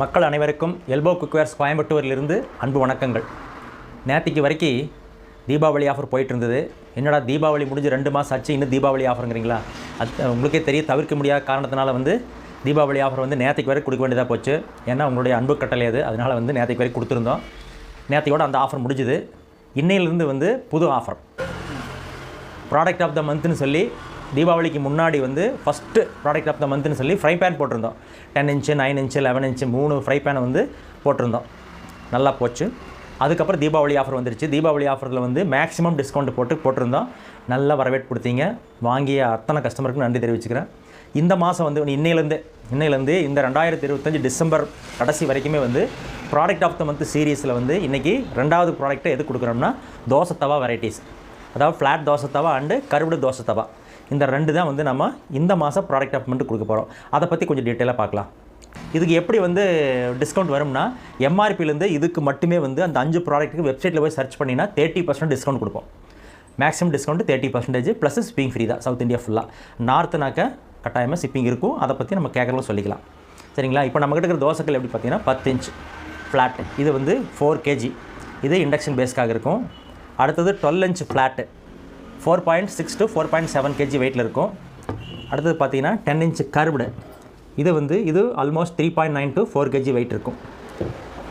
மக்கள் அனைவருக்கும் elbow cookwares கோயம்புத்தூரிலிருந்து அன்பு வணக்கங்கள். நேற்றுக்கு வரைக்கும் தீபாவளி ஆஃபர் போயிட்டு இருந்தது என்னடா தீபாவளி முடிஞ்சு ரெண்டு மாதம் ஆச்சு இன்னும் தீபாவளி ஆஃபருங்கிறீங்களா? அது உங்களுக்கே தெரிய தவிர்க்க முடியாத காரணத்தினால வந்து தீபாவளி ஆஃபர் வந்து நேற்றுக்கு வரை கொடுக்க வேண்டியதாக போச்சு. ஏன்னா உங்களுடைய அன்பு கட்டளை அது. அதனால் வந்து நேற்றுக்கு வரை கொடுத்துருந்தோம். நேற்றையோடு அந்த ஆஃபர் முடிஞ்சுது. இன்னையிலேருந்து வந்து புது ஆஃபர். ப்ராடக்ட் ஆஃப் த மந்த்னு சொல்லி தீபாவளிக்கு முன்னாடி வந்து ஃபஸ்ட்டு ப்ராடக்ட் ஆஃப் த மந்த்னு சொல்லி ஃப்ரை பேன் போட்டிருந்தோம். Ten inch nine inch eleven inch மூணு ஃப்ரை பேனை வந்து போட்டிருந்தோம். நல்லா போச்சு. அதுக்கப்புறம் தீபாவளி ஆஃபர் வந்துருச்சு. தீபாவளி ஆஃபரில் வந்து மேக்ஸிமம் டிஸ்கவுண்ட் போட்டு போட்டிருந்தோம். நல்ல வரவேற்பு கொடுத்தீங்க. வாங்கிய அத்தனை கஸ்டமருக்கும் நன்றி தெரிவிச்சுக்கிறேன். இந்த மாதம் வந்து இன்னையிலேருந்து இன்னையிலேருந்து இந்த ரெண்டாயிரத்தி இருபத்தஞ்சி டிசம்பர் கடைசி வரைக்குமே வந்து ப்ராடக்ட் ஆஃப் த மந்த் சீரீஸில் வந்து இன்றைக்கி ரெண்டாவது ப்ராடக்ட்டை எது கொடுக்குறோம்னா தோசை தவா வெரைட்டிஸ் அதாவது ஃப்ளாட் தோசை தவா அண்டு கருவிடு தோசை தவா இந்த ரெண்டு தான் வந்து நம்ம இந்த மாதம் ப்ராடக்ட் ஆஃப் மந்த் கொடுக்க போகிறோம் அதை பற்றி கொஞ்சம் டீட்டெயிலாக பார்க்கலாம். இதுக்கு எப்படி வந்து டிஸ்கவுண்ட் வரும்னா எம்ஆர்பிலேருந்து இதுக்கு மட்டுமே வந்து அந்த அஞ்சு ப்ராடக்ட்டுக்கு வெப்சைட்டில் போய் சர்ச் பண்ணினா தேர்ட்டி பர்சன்ட் டிஸ்கவுண்ட் கொடுப்போம். Maximum discount thirty percentage plus shipping free தான் சவுத் இந்தியா ஃபுல்லாக நார்த்துனாக்க கட்டாயமாக ஷிப்பிங் இருக்கும். அதை பற்றி நம்ம கேட்குறவங்க சொல்லிக்கலாம். சரிங்களா? இப்போ நம்மக்கிட்ட இருக்கிற தோசைகள் எப்படி பார்த்தீங்கன்னா பத்து இன்ச் ஃப்ளாட் இது வந்து ஃபோர் கேஜி இது இண்டக்ஷன் பேஸ்க்காக இருக்கும். அடுத்தது twelve inch flat four point six to four point seven kg வெயிட்டில் இருக்கும். அடுத்தது பார்த்தீங்கன்னா டென் இன்ச் கர்வ்டு. இது வந்து இது almost three point nine to four kg weight இருக்கும்.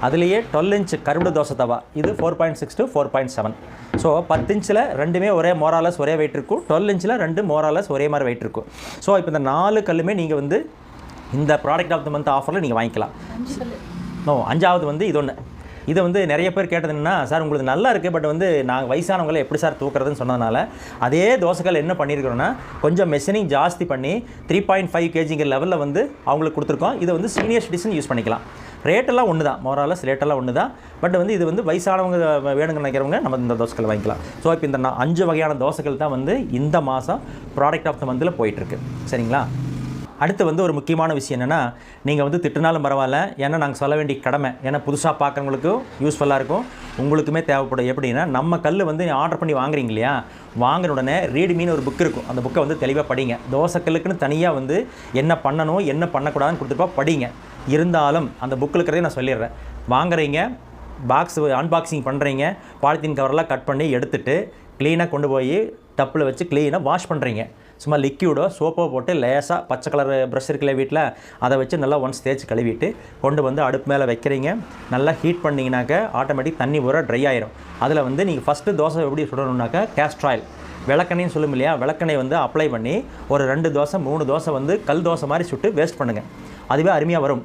அதுலேயே டுவெல் இன்ச் கருவிடு தோசை தவா. இது four point six to four point seven so பத்து இன்ச்சில் ரெண்டுமே ஒரே மோராலஸ் ஒரே வெயிட் இருக்கும். டுவெல் இன்ச்சில் ரெண்டு மோராலஸ் ஒரே மாதிரி வெயிட் இருக்கும். ஸோ இப்போ இந்த நாலு கல்லுமே நீங்கள் வந்து இந்த ப்ராடக்ட் ஆஃப் த மந்த் ஆஃபரில் நீங்கள் வாங்கிக்கலாம். நோ அஞ்சாவது வந்து இது ஒன்று இது வந்து நிறைய பேர் கேட்டது என்னன்னா சார் உங்களுக்கு நல்லா இருக்குது பட் வந்து நாங்கள் வயசானவங்களை எப்படி சார் தூக்குறதுன்னு சொன்னதுனால அதே தோசைகள் என்ன பண்ணியிருக்கிறோன்னா கொஞ்சம் மெஷினிங் ஜாஸ்தி பண்ணி த்ரீ பாயிண்ட் ஃபைவ் கேஜிங்கிற லெவலில் வந்து அவங்களுக்கு கொடுத்துருக்கோம். இதை வந்து சீனியர் சிட்டிசன் யூஸ் பண்ணிக்கலாம். ரேட்டெல்லாம் ஒன்று தான் மோராலஸ் ரேட்டெல்லாம் ஒன்று தான் பட் வந்து இது வந்து வயசானவங்க வேணுங்க நினைக்கிறவங்க நம்ம இந்த தோசைகள் வாங்கிக்கலாம். ஸோ இப்போ இந்த அஞ்சு வகையான தோசைகள் தான் வந்து இந்த மாதம் ப்ராடக்ட் ஆஃப் த மந்தில் போயிட்டுருக்கு சரிங்களா? அடுத்து வந்து ஒரு முக்கியமான விஷயம் என்னென்னா நீங்கள் வந்து திட்டுனாலும் பரவாயில்ல. ஏன்னா நாங்கள் சொல்ல வேண்டிய கடமை ஏன்னா புதுசாக பார்க்குறவங்களுக்கும் யூஸ்ஃபுல்லாக இருக்கும். உங்களுக்குமே தேவைப்படும். எப்படின்னா நம்ம கல் வந்து ஆர்டர் பண்ணி வாங்குறீங்க இல்லையா? வாங்கின உடனே ரீட்மின்னு ஒரு புக் இருக்கும். அந்த புக்கை வந்து தெளிவாக படிங்க. தோசைக்கல்லுக்குன்னு தனியாக வந்து என்ன பண்ணணும் என்ன பண்ணக்கூடாதுன்னு கொடுத்துருப்பா படிங்க. இருந்தாலும் அந்த புக்கில் இருக்கிறதே நான் சொல்லிடுறேன். வாங்குறீங்க பாக்ஸ் அன்பாக்சிங் பண்ணுறீங்க பாலித்தீன் கவரெல்லாம் கட் பண்ணி எடுத்துகிட்டு க்ளீனாக கொண்டு போய் டப்பில் வச்சு க்ளீனாக வாஷ் பண்ணுறீங்க சும்மா லிக்யூடோ சோப்போ போட்டு லேசாக பச்சை கலர் ப்ரஷ் இருக்குல்ல வீட்டில் அதை வச்சு நல்லா ஒன்ஸ் தேய்ச்சி கழுவிட்டு கொண்டு வந்து அடுப்பு மேலே வைக்கிறீங்க. நல்லா ஹீட் பண்ணிங்கனாக்க ஆட்டோமேட்டிக் தண்ணி பூரா ட்ரை ஆயிரும். அதில் வந்து நீங்கள் ஃபஸ்ட்டு தோசை எப்படி சுடணுன்னாக்கா கேஸ்ட்ராயில் விளக்கணைன்னு சொல்லும் இல்லையா விளக்கணை வந்து அப்ளை பண்ணி ஒரு ரெண்டு தோசை மூணு தோசை வந்து கல் தோசை மாதிரி சுட்டு வேஸ்ட் பண்ணுங்கள் அதுவே அருமையாக வரும்.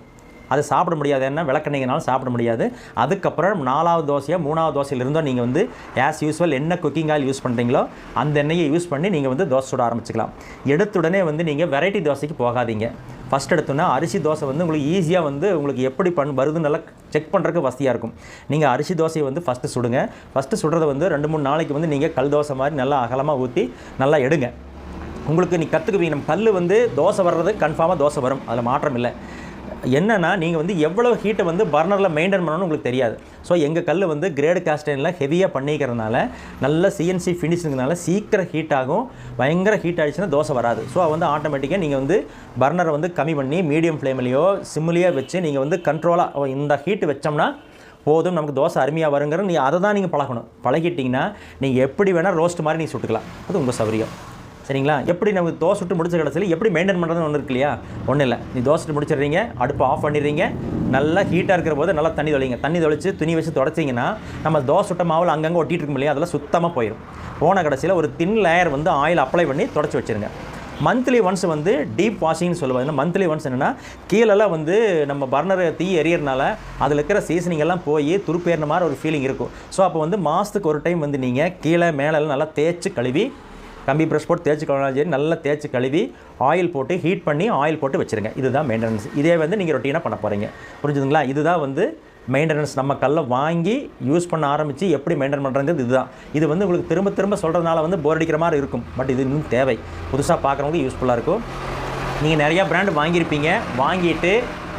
அது சாப்பிட முடியாது. என்ன? விளக்கெண்ணெய்னாலும் சாப்பிட முடியாது. அதுக்கப்புறம் நாலாவது தோசையாக மூணாவது தோசையிலிருந்தோ நீங்கள் வந்து ஆஸ் யூஸ்வல் என்ன குக்கிங் ஆயில் யூஸ் பண்ணுறீங்களோ அந்த எண்ணெயை யூஸ் பண்ணி நீங்கள் வந்து தோசை சுட ஆரம்பிச்சிக்கலாம். எடுத்துடனே வந்து நீங்கள் வெரைட்டி தோசைக்கு போகாதீங்க. ஃபஸ்ட் எடுத்தோன்னா அரிசி தோசை வந்து உங்களுக்கு ஈஸியாக வந்து உங்களுக்கு எப்படி பண் வருதுன்னு நல்லா செக் பண்ணுறதுக்கு வசதியாக இருக்கும். நீங்கள் அரிசி தோசையை வந்து ஃபஸ்ட்டு சுடுங்க. ஃபஸ்ட்டு சுடுறத வந்து ரெண்டு மூணு நாளைக்கு வந்து நீங்கள் கல் தோசை மாதிரி நல்லா அகலமாக ஊற்றி நல்லா எடுங்க. உங்களுக்கு நீ கற்றுக்குவீங்க நம்ம கல் வந்து தோசை வர்றது கன்ஃபார்மாக தோசை வரும். அதில் மாற்றம் இல்லை. என்னன்னா நீங்கள் வந்து எவ்வளோ ஹீட்டை வந்து பர்னரில் மெயின்டைன் பண்ணணும்னு உங்களுக்கு தெரியாது. ஸோ எங்கள் கல் வந்து கிரேடு காஸ்டைனில் ஹெவியாக பண்ணிக்கிறதுனால நல்ல சிஎன்சி ஃபினிஷிங்னால சீக்கிரம் ஹீட் ஆகும். பயங்கர ஹீட் ஆகிடுச்சுன்னா தோசை வராது. ஸோ வந்து ஆட்டோமேட்டிக்காக நீங்கள் வந்து பர்னரை வந்து கம்மி பண்ணி மீடியம் ஃப்ளேம்லேயோ சிம்லேயோ வச்சு நீங்கள் வந்து கண்ட்ரோலாக இந்த ஹீட் வச்சோம்னா போதும். நமக்கு தோசை அருமையாக வருங்கிற நீ அதை தான் நீங்கள் பழகணும். பழகிட்டிங்கன்னா நீங்கள் எப்படி வேணால் ரோஸ்ட் மாதிரி நீங்கள் சுட்டுக்கலாம். அது உங்கள் சௌரியம் சரிங்களா? எப்படி நமக்கு தோசை சுட்டு முடிச்ச கடைசியில் எப்படி மெயின்டைன் பண்ணுறதுன்னு ஒன்று இருக்கு இல்லையா? ஒன்றும் இல்லை. நீ தோசை சுட்டு முடிச்சிடுறீங்க அடுப்பு ஆஃப் பண்ணிடுறீங்க நல்லா ஹீட்டாக இருக்கிற போது நல்லா தண்ணி தொலைங்க தண்ணி தொலைச்சு துணி வச்சு தொடச்சிங்கன்னா நம்ம தோசை சுட்ட மாவில் அங்கங்கே ஒட்டிட்டு இருக்கும் இல்லையா? அதெல்லாம் சுத்தமாக போயிடும் போன கடைசியில் ஒரு தின் லேயர் வந்து ஆயில் அப்ளை பண்ணி தொடச்சி வச்சிருங்க. மந்த்லி ஒன்ஸ் வந்து டீப் வாஷிங்னு சொல்லுவாங்க. மந்த்லி ஒன்ஸ் என்னென்னா கீழெல்லாம் வந்து நம்ம பர்னர் தீ எரியறனால அதில் இருக்கிற சீசனிங் எல்லாம் போய் துருப்பேறின மாதிரி ஒரு ஃபீலிங் இருக்கும். ஸோ அப்போ வந்து மாதத்துக்கு ஒரு டைம் வந்து நீங்கள் கீழே மேலெல்லாம் நல்லா தேய்ச்சி கழுவி கம்பி ப்ரெஷ் போட்டு தேய்ச்சி கழுவினாலும் சரி நல்லா தேய்ச்சி கழுவி ஆயில் போட்டு ஹீட் பண்ணி ஆயில் போட்டு வச்சுருங்க. இதுதான் மெயின்டெனன்ஸ் இதே வந்து நீங்கள் ரொட்டீனாக பண்ண போகிறீங்க புரிஞ்சுதுங்களா? இதுதான் வந்து மெயின்டெனன்ஸ் நம்ம கல்லை வாங்கி யூஸ் பண்ண ஆரம்பித்து எப்படி மெயின்டைன் பண்ணுறது இதுதான். இது வந்து உங்களுக்கு திரும்ப திரும்ப சொல்கிறதுனால வந்து போர் அடிக்கிற மாதிரி இருக்கும். பட் இது இன்னும் தேவை. புதுசாக பார்க்குறவங்களுக்கு யூஸ்ஃபுல்லாக இருக்கும். நீங்கள் நிறையா பிராண்ட் வாங்கியிருப்பீங்க. வாங்கிட்டு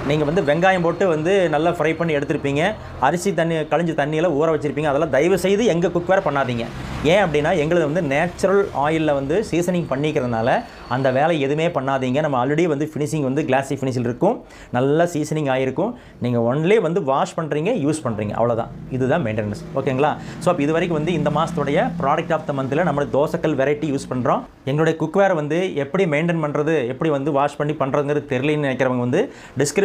நீங்கள் வந்து வெங்காயம் போட்டு வந்து நல்லா ஃப்ரை பண்ணி எடுத்திருப்பீங்க. அரிசி தண்ணி கழிஞ்ச தண்ணியில் ஊற வச்சுருப்பீங்க. அதெல்லாம் தயவு செய்து எங்கள் குக் வேறு பண்ணாதீங்க. ஏன் அப்படின்னா எங்களது வந்து நேச்சுரல் ஆயிலில் வந்து சீசனிங் பண்ணிக்கிறதுனால அந்த வேலை எதுவுமே பண்ணாதீங்க. நம்ம ஆல்ரெடி வந்து ஃபினிஷிங் வந்து கிளாஸி ஃபினிஷில் இருக்கும். நல்லா சீசனிங் ஆகிருக்கும் நீங்கள் ஒன்லி வந்து வாஷ் பண்ணுறீங்க யூஸ் பண்ணுறீங்க அவ்வளோதான் இதுதான் மெயின்டெனன்ஸ் ஓகேங்களா? ஸோ அப்போ இது வரைக்கும் வந்து இந்த மாதத்துடைய ப்ராடக்ட் ஆஃப் த மந்தில் நம்மளோட தோசைக்கல் வெரைட்டி யூஸ் பண்ணுறோம் எங்களுடைய குக்வேர் வந்து எப்படி மெயின்டைன் பண்ணுறது எப்படி வந்து வாஷ் பண்ணி பண்ணுறதுங்கிறது தெரியலன்னு நினைக்கிறவங்க வந்து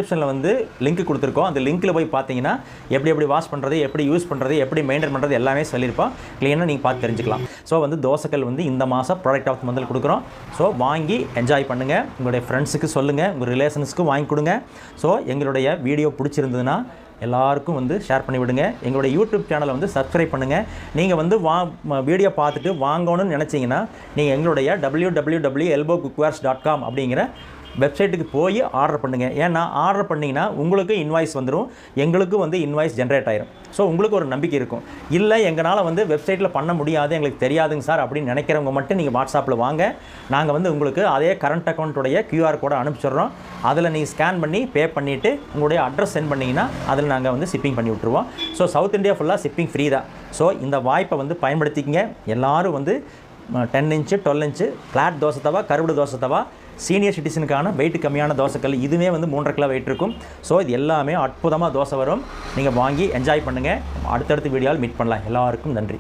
டிஸ்கிரிப்ஷனில் வந்து லிங்க் கொடுத்துருக்கோம். அந்த லிங்க்கில் போய் பார்த்தீங்கன்னா எப்படி எப்படி வாஷ் பண்ணுறது எப்படி யூஸ் பண்ணுறது எப்படி மெயின்டைன் பண்ணுறது எல்லாமே சொல்லியிருப்போம். க்ளீனாக நீங்கள் பார்த்து தெரிஞ்சுக்கலாம். ஸோ வந்து தோசைக்கல் வந்து இந்த மாதம் ப்ராடக்ட் ஆஃப் மந்தில் கொடுக்குறோம். ஸோ வாங்கி என்ஜாய் பண்ணுங்கள் உங்களுடைய ஃப்ரெண்ட்ஸுக்கு சொல்லுங்கள் உங்கள் ரிலேஷன்ஸ்க்கு வாங்கி கொடுங்க. ஸோ எங்களுடைய வீடியோ பிடிச்சிருந்ததுன்னா எல்லாருக்கும் வந்து ஷேர் பண்ணி விடுங்க. எங்களுடைய யூடியூப் சேனலை வந்து சப்ஸ்கிரைப் பண்ணுங்கள் நீங்கள் வந்து வா வீடியோ பார்த்துட்டு வாங்கணும்னு நினச்சிங்கன்னா நீங்கள் எங்களுடைய W W W Elbo cookwares dot com அப்படிங்கிற வெப்சைட்டுக்கு போய் ஆர்டர் பண்ணுங்கள் ஏன்னா ஆர்டர் பண்ணிங்கன்னா உங்களுக்கு இன்வாய்ஸ் வந்துடும் எங்களுக்கும் வந்து இன்வாய்ஸ் ஜென்ரேட் ஆயிரும். ஸோ உங்களுக்கு ஒரு நம்பிக்கை இருக்கும். இல்லை எங்களால் வந்து வெப்சைட்டில் பண்ண முடியாது எங்களுக்கு தெரியாதுங்க சார் அப்படின்னு நினைக்கிறவங்க மட்டும் நீங்கள் வாட்ஸ்அப்பில் வாங்க. நாங்கள் வந்து உங்களுக்கு அதே கரண்ட் அக்கௌண்ட்டுடைய கியூஆர் கோடை அனுப்பிச்சிடுறோம். அதில் நீங்கள் ஸ்கேன் பண்ணி பே பண்ணிவிட்டு உங்களுடைய அட்ரஸ் சென்ட் பண்ணிங்கன்னா அதில் நாங்கள் வந்து ஷிப்பிங் பண்ணி விட்ருவோம் ஸோ சவுத் இந்தியா ஃபுல்லாக ஷிப்பிங் ஃப்ரீ தான். ஸோ இந்த வாய்ப்பை வந்து பயன்படுத்திக்கங்க. எல்லோரும் வந்து ten inch twelve inch flat dosa தவா கருவடு தோசை தவா சீனியர் சிட்டிசனுக்கான வெயிட் கம்மியான தோசைக்கல். இதுவே வந்து மூன்றரை கிலோ வெயிட் இருக்கும். ஸோ இது எல்லாமே அற்புதமாக தோசை வரும். நீங்கள் வாங்கி என்ஜாய் பண்ணுங்கள் அடுத்தடுத்த வீடியோவில் மீட் பண்ணலாம். எல்லாருக்கும் நன்றி.